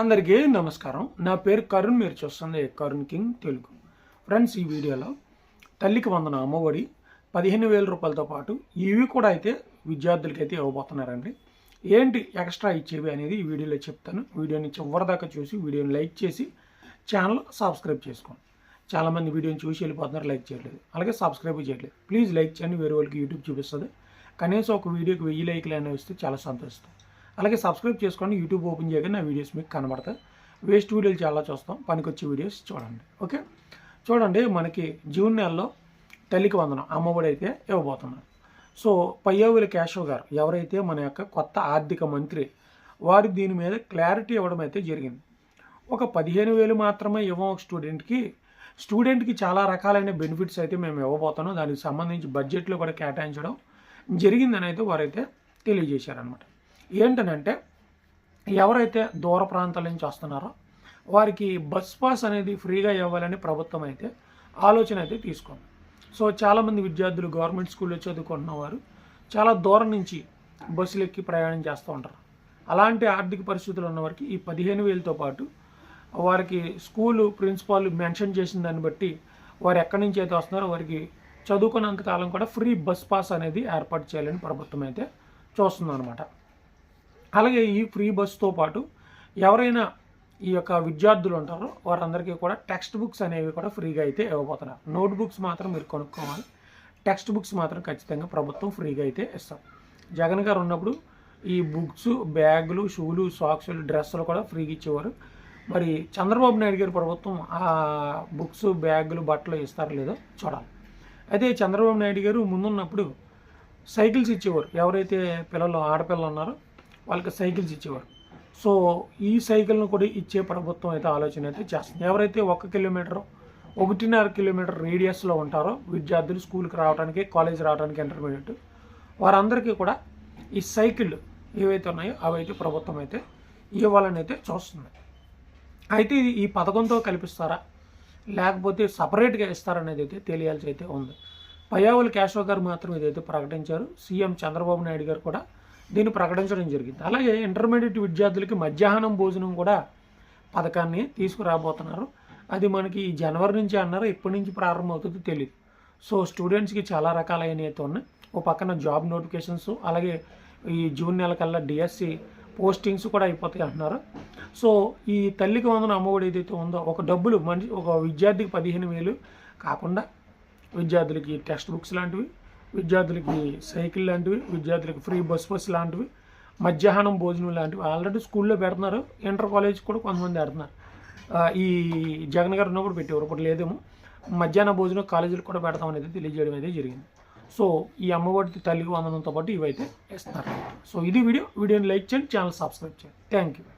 అందరికీ నమస్కారం. నా పేరు కరుణ్ మీరు చూస్తుంది కరుణ్ కింగ్ తెలుగు. ఫ్రెండ్స్ ఈ వీడియోలో తల్లికి వందన అమ్మఒడి పదిహేను వేల రూపాయలతో పాటు ఇవి కూడా అయితే విద్యార్థులకి అయితే ఇవ్వబోతున్నారండి. ఏంటి ఎక్స్ట్రా ఇచ్చేవి అనేది ఈ వీడియోలో చెప్తాను. వీడియోని చివరిదాకా చూసి వీడియోని లైక్ చేసి ఛానల్ సబ్స్క్రైబ్ చేసుకోండి. చాలామంది వీడియోని చూసి వెళ్ళిపోతున్నారు లైక్ చేయట్లేదు. అలాగే సబ్స్క్రైబ్ చేయట్లేదు. ప్లీజ్ లైక్ చేయండి వేరే వాళ్ళకి యూట్యూబ్ చూపిస్తుంది. కనీసం ఒక వీడియోకి వెయ్యి లైక్లు అనేవి వస్తే చాలా సంతోషిస్తాం అలాగే సబ్స్క్రైబ్ చేసుకోండి యూట్యూబ్ ఓపెన్ చేయగానే నా వీడియోస్ మీకు కనబడతాయి. వేస్ట్ వీడియోలు చాలా చూస్తాం పనికొచ్చే వీడియోస్ చూడండి ఓకే? చూడండి మనకి జూన్ నెలలో తల్లికి వందనం అమ్మఒడి అయితే ఇవ్వబోతున్నారు సో పయ్యావుల కేశవ్ గారు ఎవరైతే మన యొక్క కొత్త ఆర్థిక మంత్రి వారు దీని మీద క్లారిటీ ఇవ్వడం అయితే జరిగింది. ఒక పదిహేను వేలు మాత్రమే ఇవ్వం ఒక స్టూడెంట్కి. స్టూడెంట్కి చాలా రకాలైన బెనిఫిట్స్ అయితే మేము ఇవ్వబోతున్నాం. దానికి సంబంధించి బడ్జెట్లో కూడా కేటాయించడం జరిగిందని అయితే వారైతే తెలియజేశారనమాట ఏంటనంటే ఎవరైతే దూర ప్రాంతాల నుంచి వస్తున్నారో వారికి బస్ పాస్ అనేది ఫ్రీగా ఇవ్వాలని ప్రభుత్వం అయితే ఆలోచన అయితే తీసుకుంది. సో చాలామంది విద్యార్థులు గవర్నమెంట్ స్కూల్లో చదువుకుంటున్న వారు చాలా దూరం నుంచి బస్సులు ఎక్కి ప్రయాణం చేస్తూ ఉంటారు. అలాంటి ఆర్థిక పరిస్థితులు ఉన్నవారికి ఈ పదిహేను వేలతో పాటు వారికి స్కూలు ప్రిన్సిపాల్ మెన్షన్ చేసిన దాన్ని బట్టి వారు ఎక్కడి నుంచి అయితే వస్తున్నారో వారికి చదువుకున్నంత కాలం కూడా ఫ్రీ బస్ పాస్ అనేది ఏర్పాటు చేయాలని ప్రభుత్వం అయితే చూస్తుందన్నమాట. అలాగే ఈ ఫ్రీ బస్తో పాటు ఎవరైనా ఈ యొక్క విద్యార్థులు ఉంటారో వారందరికీ కూడా టెక్స్ట్ బుక్స్ అనేవి కూడా ఫ్రీగా అయితే ఇవ్వబోతున్నారు. నోట్ బుక్స్ మాత్రం మీరు కొనుక్కోవాలి. టెక్స్ట్ బుక్స్ మాత్రం ఖచ్చితంగా ప్రభుత్వం ఫ్రీగా అయితే ఇస్తాం. జగన్ గారు ఉన్నప్పుడు ఈ బుక్స్ బ్యాగులు షూలు సాక్సులు డ్రెస్సులు కూడా ఫ్రీగా ఇచ్చేవారు. మరి చంద్రబాబు నాయుడు గారి ప్రభుత్వం ఆ బుక్స్ బ్యాగులు బట్టలు ఇస్తారో లేదో చూడాలి. అయితే చంద్రబాబు నాయుడు గారు ముందున్నప్పుడు సైకిల్స్ ఇచ్చేవారు. ఎవరైతే పిల్లలు ఆడపిల్లలు ఉన్నారో వాళ్ళకి సైకిల్స్ ఇచ్చేవారు. సో ఈ సైకిల్ను కూడా ఇచ్చే ప్రభుత్వం అయితే ఆలోచన అయితే చేస్తుంది. ఎవరైతే ఒక కిలోమీటర్ ఒకటిన్నర కిలోమీటర్ రేడియస్లో ఉంటారో విద్యార్థులు స్కూల్కి రావడానికి కాలేజ్ రావడానికి ఇంటర్మీడియట్ వారందరికీ కూడా ఈ సైకిళ్ళు ఏవైతే ఉన్నాయో అవైతే ప్రభుత్వం అయితే ఇవ్వాలని అయితే చూస్తుంది. అయితే ఇది ఈ పథకంతో కల్పిస్తారా? లేకపోతే సపరేట్గా ఇస్తారనేది అయితే తెలియాల్సి అయితే ఉంది. పయావుల కేశవ్ గారు మాత్రం ఇదైతే ప్రకటించారు. సీఎం చంద్రబాబు నాయుడు గారు కూడా దీన్ని ప్రకటించడం జరిగింది. అలాగే ఇంటర్మీడియట్ విద్యార్థులకి మధ్యాహ్నం భోజనం కూడా పథకాన్ని తీసుకురాబోతున్నారు. అది మనకి జనవరి నుంచి అన్నారు ఎప్పటి నుంచి ప్రారంభమవుతుందో తెలియదు సో స్టూడెంట్స్కి చాలా రకాలైన అయితే ఉన్నాయి. ఓ పక్కన జాబ్ నోటిఫికేషన్స్ అలాగే ఈ జూన్ నెల కల్లా డిఎస్సి పోస్టింగ్స్ కూడా అయిపోతాయి అంటున్నారు. సో ఈ తల్లికి వందన అమ్మఒడి ఏదైతే ఉందో ఒక డబ్బులు మనిషి ఒక విద్యార్థికి పదిహేను వేలు కాకుండా విద్యార్థులకి టెక్స్ట్ బుక్స్ లాంటివి విద్యార్థులకి సైకిల్ లాంటివి విద్యార్థులకి ఫ్రీ బస్ బస్ లాంటివి మధ్యాహ్నం భోజనం లాంటివి. ఆల్రెడీ స్కూల్లో పెడుతున్నారు ఇంటర్ కాలేజ్ కూడా కొంతమంది పెడుతున్నారు. ఈ జగన్ గారు ఉన్నప్పుడు పెట్టేవారు ఇప్పుడు లేదేమో. మధ్యాహ్న భోజనం కాలేజీలు కూడా పెడతాం అనేది తెలియజేయడం అయితే జరిగింది. సో ఈ అమ్మఒడి తల్లికి వందనంతో పాటు ఇవైతే ఇస్తారు సో ఇది వీడియో. వీడియోని లైక్ చేయండి ఛానల్ సబ్స్క్రైబ్ చేయండి. Thank you